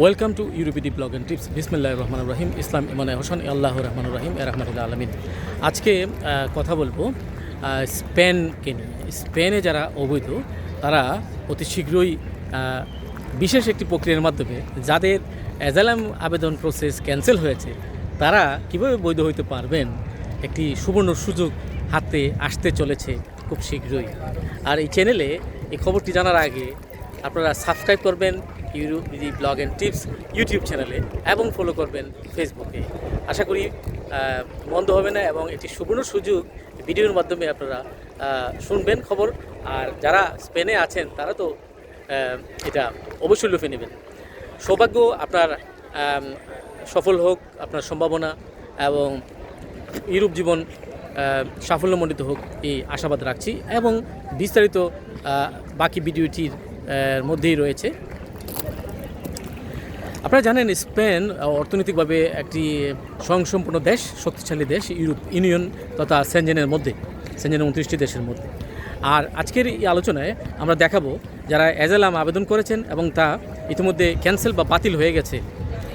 Welcome to ইউরোপিডি blog and tips বিসমিল্লাহ রহমান রহিম ইসলাম ইমান হোসেন আল্লাহ রহমান রহিম এ রহমতুল্লাহ আলমিন আজকে কথা বলব স্পেনকে নিয়ে স্পেনে যারা অবৈধ তারা অতি শীঘ্রই বিশেষ একটি প্রক্রিয়ার মাধ্যমে যাদের অ্যাজালাম আবেদন প্রসেস ক্যান্সেল হয়েছে তারা কীভাবে বৈধ হইতে পারবেন একটি সুবর্ণ সুযোগ হাতে আসতে চলেছে খুব শীঘ্রই আর এই চ্যানেলে এই খবরটি জানার আগে আপনারা সাবস্ক্রাইব করবেন ইউরোপিডি ব্লগ অ্যান্ড টিপস ইউটিউব চ্যানেলে এবং ফলো করবেন ফেসবুকে আশা করি বন্ধ হবে না এবং একটি সুবর্ণ সুযোগ ভিডিওর মাধ্যমে আপনারা শুনবেন খবর। আর যারা স্পেনে আছেন, তারা তো এটা অবশ্যই লুফে নেবেন। সৌভাগ্য আপনার সফল হোক আপনার সম্ভাবনা এবং ইউরোপ জীবন সাফল্যমণ্ডিত হোক, এই আশাবাদ রাখছি। এবং বিস্তারিত বাকি ভিডিওটির মধ্যেই রয়েছে। আপনারা জানেন, স্পেন অর্থনৈতিকভাবে একটি স্বয়ংসম্পূর্ণ দেশ, শক্তিশালী দেশ, ইউরোপ ইউনিয়ন তথা সেনজেনের মধ্যে, সেনজেনের উনত্রিশটি দেশের মধ্যে। আর আজকের এই আলোচনায় আমরা দেখাবো যারা এজালাম আবেদন করেছেন এবং তা ইতিমধ্যে ক্যান্সেল বা বাতিল হয়ে গেছে,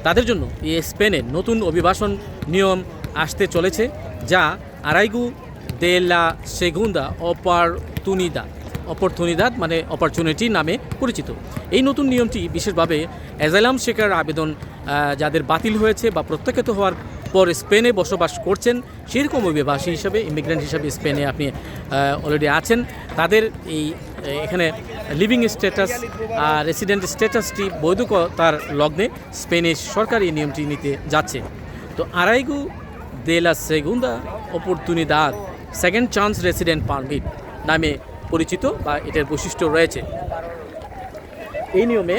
তাদের জন্য এই স্পেনে নতুন অভিবাসন নিয়ম আসতে চলেছে, যা আরাইগু দে লা সেগুন্দা অপারতুনিদা। অপরথুনিদাদ মানে অপরচুনিটি নামে পরিচিত। এই নতুন নিয়মটি বিশেষভাবে অ্যাজালাম শেখার আবেদন যাদের বাতিল হয়েছে বা প্রত্যাখ্যাত হওয়ার পর স্পেনে বসবাস করছেন, সেরকম অভিবাসী হিসাবে ইমিগ্রেন্ট হিসাবে স্পেনে আপনি অলরেডি আছেন। তাদের এই এখানে লিভিং স্ট্যাটাস আর রেসিডেন্ট স্ট্যাটাসটি বৈধতার লগ্নে স্পেনের সরকার এই নিয়মটি নিতে যাচ্ছে। তো আরাইগু দে লা সেগুন্দা অপরতুনিদাদ সেকেন্ড চান্স রেসিডেন্ট পারমিট নামে পরিচিত বা এটার বৈশিষ্ট্য রয়েছে। এই নিয়মে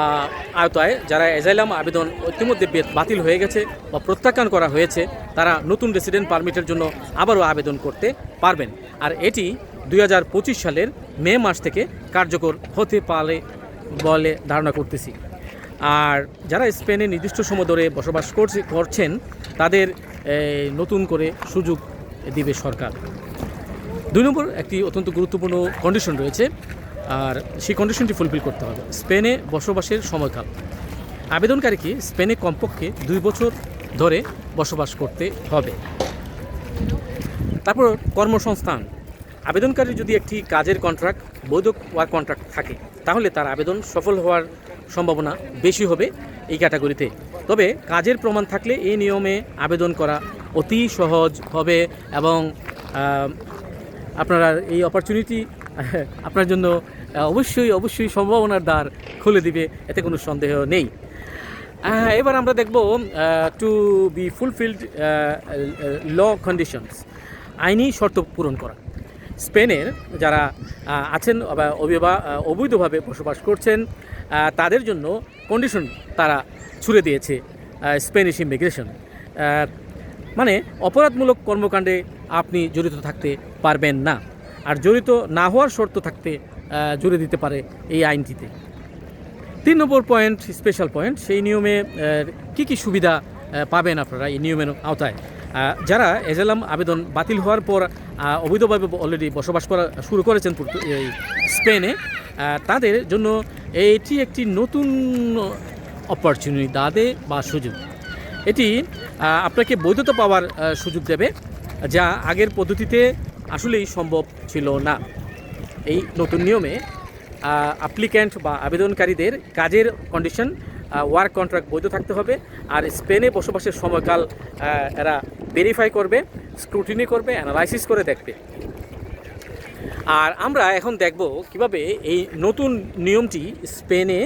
আহ, আওতায় যারা এজাইলাম আবেদন ইতিমধ্যে বাতিল হয়ে গেছে বা প্রত্যাখ্যান করা হয়েছে তারা নতুন রেসিডেন্ট পারমিটের জন্য আবারও আবেদন করতে পারবেন। আর এটি দু হাজার পঁচিশ সালের মে মাস থেকে কার্যকর হতে পারে বলে ধারণা করতেছি। আর যারা স্পেনে নির্দিষ্ট সময় ধরে বসবাস করছে করছেন তাদের নতুন করে সুযোগ দিবে সরকার। দুই নম্বর একটি অত্যন্ত গুরুত্বপূর্ণ কন্ডিশন রয়েছে, আর সেই কন্ডিশনটি ফুলফিল করতে হবে। স্পেনে বসবাসের সময়কাল। আবেদনকারীকে স্পেনে কমপক্ষে দুই বছর ধরে বসবাস করতে হবে। তারপর কর্মসংস্থান। আবেদনকারীর যদি একটি কাজের কন্ট্রাক্ট বৈধ ওয়ার্ক কন্ট্রাক্ট থাকে, তাহলে তার আবেদন সফল হওয়ার সম্ভাবনা বেশি হবে এই ক্যাটাগরিতে তবে কাজের প্রমাণ থাকলে এই নিয়মে আবেদন করা অতি সহজ হবে এবং আপনারা এই অপরচুনিটি আপনার জন্য অবশ্যই অবশ্যই সম্ভাবনার দ্বার খুলে দিবে, এতে কোনো সন্দেহ নেই। এবার আমরা দেখব to be fulfilled law conditions আইনি শর্ত পূরণ করা। স্পেনের যারা আছেন অবিবা অবৈধভাবে বসবাস করছেন তাদের জন্য কন্ডিশন তারা ছুড়ে দিয়েছে স্পেনিশ ইমিগ্রেশন মানে অপরাধমূলক কর্মকাণ্ডে আপনি জড়িত থাকতে পারবেন না। আর জড়িত না হওয়ার শর্ত থাকতে জুড়ে দিতে পারে এই আইনটিতে। তিন নম্বর পয়েন্ট স্পেশাল পয়েন্ট সেই নিয়মে কি কি সুবিধা পাবেন আপনারা এই নিয়মের আওতায়? যারা এজালাম আবেদন বাতিল হওয়ার পর অবৈধভাবে অলরেডি বসবাস করা শুরু করেছেন এই স্পেনে তাদের জন্য এটি একটি নতুন অপরচুনিটি দাদে বা সুযোগ। এটি আপনাকে বৈধতা পাওয়ার সুযোগ দেবে। যা আগের পদ্ধতিতে আসলেই সম্ভব ছিল না। এই নতুন নিয়মে অ্যাপ্লিক্যান্ট বা আবেদনকারীদের কাজের কন্ডিশন ওয়ার্ক কন্ট্রাক্ট বৈধ থাকতে হবে আর স্পেনে বসবাসের সময়কাল এরা ভেরিফাই করবে স্ক্রুটিনি করবে অ্যানালাইসিস করে দেখবে। আর আমরা এখন দেখব কীভাবে এই নতুন নিয়মটি স্পেনে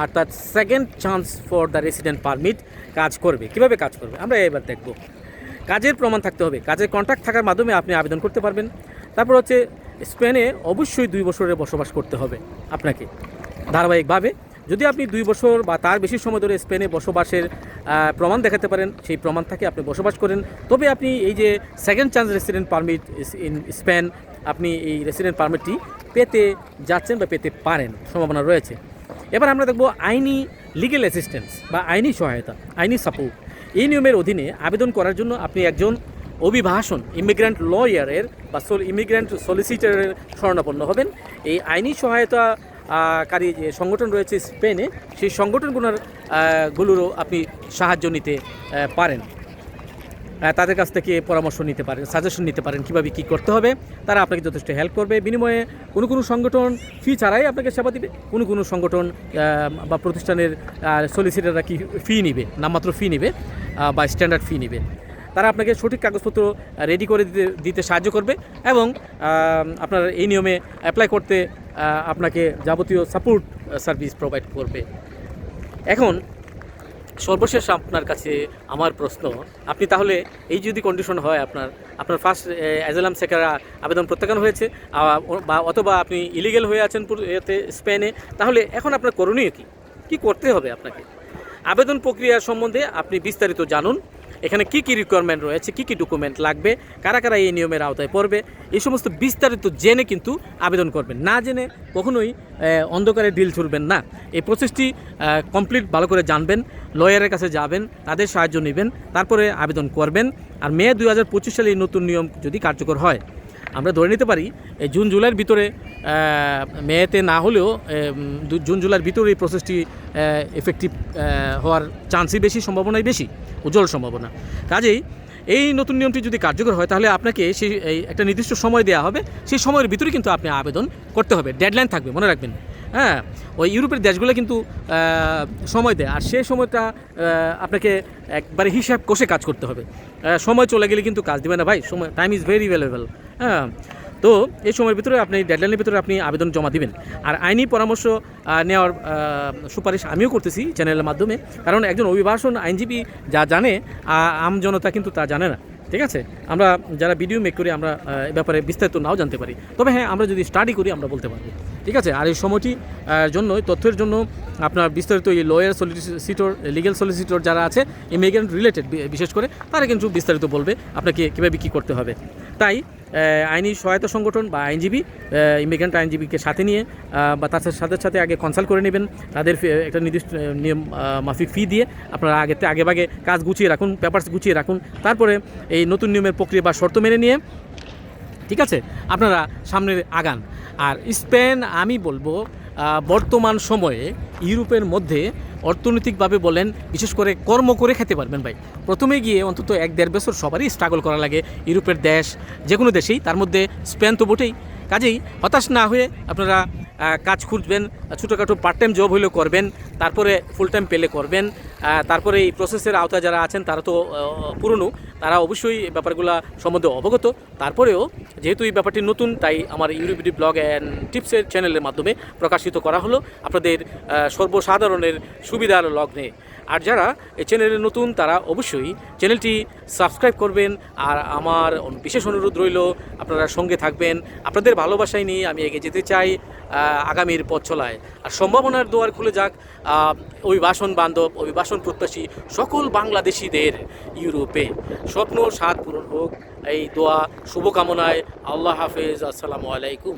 আর তার second chance for the resident permit কাজ করবে। কীভাবে কাজ করবে? আমরা এবার দেখব। কাজের প্রমাণ থাকতে হবে। কাজের কন্ট্রাক্ট থাকার মাধ্যমে আপনি আবেদন করতে পারবেন। তারপর হচ্ছে স্পেনে অবশ্যই দুই বছরের বসবাস করতে হবে আপনাকে। ধারাবাহিকভাবে, যদি আপনি দুই বছর বা তার বেশি সময় ধরে স্পেনে বসবাসের প্রমাণ দেখাতে পারেন, সেই প্রমাণ থাকে আপনি বসবাস করেন। তবে আপনি এই যে second chance resident permit in Spain আপনি এই রেসিডেন্ট পারমিটটি পেতে যাচ্ছেন বা পেতে পারেন, সম্ভাবনা রয়েছে। এবার আমরা দেখব আইনি লিগেল অ্যাসিস্ট্যান্স বা আইনি সহায়তা, আইনি সাপোর্ট এই নিয়মের অধীনে আবেদন করার জন্য আপনি একজন অভিভাষণ ইমিগ্র্যান্ট লয়ারের বা ইমিগ্র্যান্ট সলিসিটারের শরণাপন্ন হবেন। এই আইনি সহায়তা কারী যে সংগঠন রয়েছে স্পেনে সেই সংগঠনগুলোর গুলোরও আপনি সাহায্য নিতে পারেন। তাদের কাছ থেকে পরামর্শ নিতে পারেন সাজেশন নিতে পারেন কীভাবে কী করতে হবে। তারা আপনাকে যথেষ্ট হেল্প করবে। বিনিময়ে কোনো কোনো সংগঠন ফি ছাড়াই আপনাকে সেবা দিবে। কোনো কোনো সংগঠন বা প্রতিষ্ঠানের সলিসিটাররা কি ফি নিবে? নামমাত্র ফি নিবে বা স্ট্যান্ডার্ড ফি নিবে। তারা আপনাকে সঠিক কাগজপত্র রেডি করে দিতে দিতে সাহায্য করবে এবং আপনার এই নিয়মে অ্যাপ্লাই করতে আপনাকে যাবতীয় সাপোর্ট সার্ভিস প্রোভাইড করবে। এখন সর্বশেষ আপনার কাছে আমার প্রশ্ন, আপনি তাহলে এই যদি কন্ডিশন হয় আপনার আপনার ফার্স্ট অ্যাজালাম সেকার আবেদন প্রত্যাখ্যান হয়েছে বা, অথবা আপনি ইলিগেল হয়ে আছেন এতে স্পেনে, তাহলে এখন আপনার করণীয় কী? কী করতে হবে আপনাকে? আবেদন প্রক্রিয়া সম্বন্ধে আপনি বিস্তারিত জানুন। এখানে কি কি রিকোয়ারমেন্ট রয়েছে, কি কি ডকুমেন্ট লাগবে, কারা কারা এই নিয়মের আওতায় পড়বে, এই সমস্ত বিস্তারিত জেনে কিন্তু আবেদন করবেন। না জেনে কখনোই অন্ধকারে ডিল ছুড়বেন না। এই প্রসেসটি কমপ্লিট ভালো করে জানবেন লয়ারের কাছে যাবেন, তাদের সাহায্য নেবেন, তারপরে আবেদন করবেন। আর মে দু হাজার পঁচিশ সালে এই নতুন নিয়ম যদি কার্যকর হয় আমরা ধরে নিতে পারি এই জুন, জুলাইয়ের ভিতরে মেতে না হলেও জুন, জুলাইয়ের ভিতরে এই প্রসেসটি এফেক্টিভ হওয়ার চান্সই বেশি, সম্ভাবনাই বেশি, উজ্জ্বল সম্ভাবনা। কাজেই এই নতুন নিয়মটি যদি কার্যকর হয়, তাহলে আপনাকে সেই একটা নির্দিষ্ট সময় দেওয়া হবে, সেই সময়ের ভিতরে কিন্তু আপনি আবেদন করতে হবে ডেডলাইন থাকবে, মনে রাখবেন। হ্যাঁ ওই ইউরোপের দেশগুলো কিন্তু সময় দেয়, আর সেই সময়টা আপনাকে একবারে হিসাব কষে কাজ করতে হবে। সময় চলে গেলে কিন্তু কাজ দেবে না ভাই, সময় টাইম ইজ ভেরি ভ্যালুয়েবল হ্যাঁ তো এই সময়ের ভিতরে আপনি ডেডলাইনের ভিতরে আপনি আবেদন জমা দিবেন। আর আইনি পরামর্শ নেওয়ার সুপারিশ আমিও করতেছি চ্যানেলের মাধ্যমে। কারণ একজন অভিবাসন আইনজীবী যা জানে আম জনতা কিন্তু তা জানে না। ঠিক আছে? আমরা যারা ভিডিও মেক করি, আমরা এ ব্যাপারে বিস্তারিত নাও জানতে পারি। তবে হ্যাঁ আমরা যদি স্টাডি করি, আমরা বলতে পারব। ঠিক আছে? আর এই সময়টি জন্য তথ্যের জন্য আপনার বিস্তারিত এই লয়ার সলিসিটর লিগেল সলিসিটর যারা আছে ইমিগ্রেন্ট রিলেটেড বিশেষ করে, তারা কিন্তু বিস্তারিত বলবে, আপনাকে কীভাবে কী করতে হবে। তাই আইনি সহায়তা সংগঠন বা আইনজীবী ইমিগ্রেন্ট আইনজীবীকে সাথে নিয়ে বা তার সাথে সাথে আগে কনসাল্ট করে নেবেন। তাদের একটা নির্দিষ্ট নিয়ম মাফিক ফি দিয়ে আপনারা আগে আগে ভাগে কাজ গুছিয়ে রাখুন পেপারস গুছিয়ে রাখুন। তারপরে এই নতুন নিয়মের প্রক্রিয়া বা শর্ত মেনে নিয়ে, ঠিক আছে? আপনারা সামনে আগান। আর স্পেন, আমি বলব বর্তমান সময়ে ইউরোপের মধ্যে অর্থনৈতিকভাবে বলেন, বিশেষ করে কর্ম করে খেতে পারবেন ভাই। প্রথমে গিয়ে অন্তত এক দেড় বছর সবারই স্ট্রাগল করা লাগে। ইউরোপের দেশ যে কোনো দেশেই, তার মধ্যে স্পেন তো বটেই। কাজেই হতাশ না হয়ে আপনারা কাজ খুঁজবেন, ছোটোখাটো পার্ট টাইম জব হলেও করবেন, তারপরে ফুল টাইম পেলে করবেন তারপরে এই প্রসেসের আওতায় যারা আছেন তারা তো পুরনো, তারা অবশ্যই ব্যাপারগুলো সম্বন্ধে অবগত। তারপরেও যেহেতু এই ব্যাপারটি নতুন, তাই আমার ইউরোপিডি ব্লগ অ্যান্ড টিপসের চ্যানেলের মাধ্যমে প্রকাশিত করা হলো। আপনাদের সর্বসাধারণের সুবিধার লগ্নে আর যারা এই চ্যানেলে নতুন, তারা অবশ্যই চ্যানেলটি সাবস্ক্রাইব করবেন। আর আমার বিশেষ অনুরোধ রইল, আপনারা সঙ্গে থাকবেন। আপনাদের ভালোবাসায় নিয়ে আমি এগিয়ে যেতে চাই আগামীর পথ চলায় আর সম্ভাবনার দুয়ার খুলে যাক অভিবাসন বান্ধব, অভিবাসন প্রত্যাশী সকল বাংলাদেশিদের ইউরোপে। স্বপ্ন সাত পূরণ হোক, এই দোয়া, শুভকামনায় আল্লাহ হাফেজ, আসসালামু আলাইকুম।